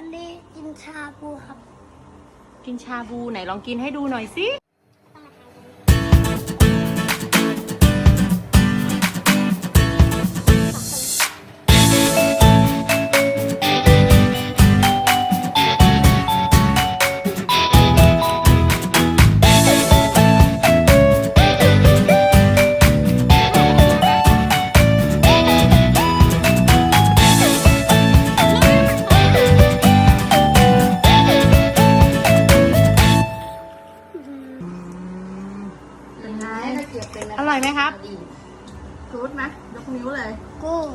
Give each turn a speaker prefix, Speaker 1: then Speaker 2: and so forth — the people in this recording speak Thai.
Speaker 1: ันนี้กินชาบูครับ
Speaker 2: กินชาบูไหนลองกินให้ดูหน่อยสิ
Speaker 3: เป็นไงตะเกียบเป็น
Speaker 2: อร่อยไหมครับ
Speaker 3: กูดไหมยกนิ้วเลย
Speaker 1: กูด